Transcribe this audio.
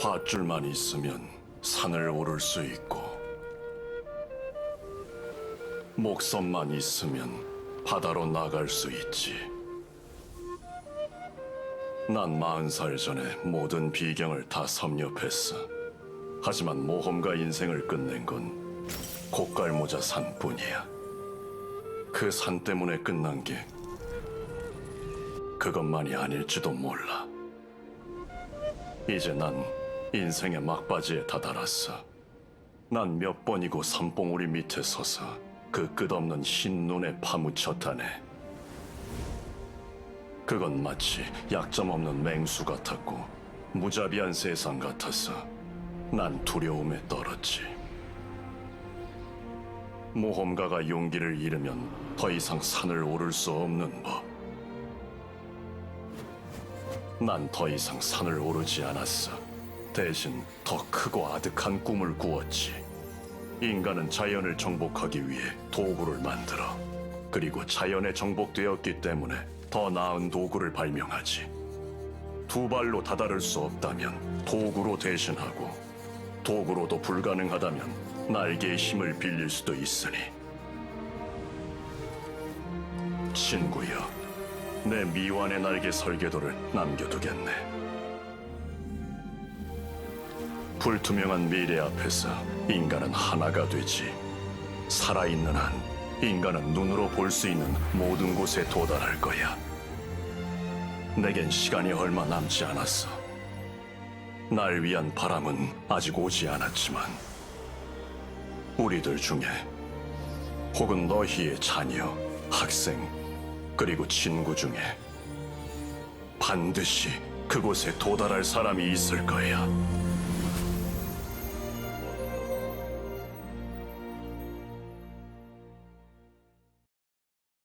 밧줄만 있으면 산을 오를 수 있고 목선만 있으면 바다로 나갈 수 있지. 난 마흔 살 전에 모든 비경을 다 섭렵했어. 하지만 모험가 인생을 끝낸 건 고깔모자 산뿐이야. 그 산 때문에 끝난 게 그것만이 아닐지도 몰라. 이제 난 인생의 막바지에 다다랐어. 난 몇 번이고 산봉우리 밑에 서서 그 끝없는 흰 눈에 파묻혔다네. 그건 마치 약점 없는 맹수 같았고 무자비한 세상 같아서 난 두려움에 떨었지. 모험가가 용기를 잃으면 더 이상 산을 오를 수 없는 법. 난 더 이상 산을 오르지 않았어. 대신 더 크고 아득한 꿈을 꾸었지. 인간은 자연을 정복하기 위해 도구를 만들어. 그리고 자연에 정복되었기 때문에 더 나은 도구를 발명하지. 두 발로 다다를 수 없다면 도구로 대신하고 도구로도 불가능하다면 날개의 힘을 빌릴 수도 있으니. 친구여, 내 미완의 날개 설계도를 남겨두겠네. 불투명한 미래 앞에서 인간은 하나가 되지. 살아있는 한 인간은 눈으로 볼 수 있는 모든 곳에 도달할 거야. 내겐 시간이 얼마 남지 않았어. 날 위한 바람은 아직 오지 않았지만, 우리들 중에 혹은 너희의 자녀, 학생, 그리고 친구 중에 반드시 그곳에 도달할 사람이 있을 거야.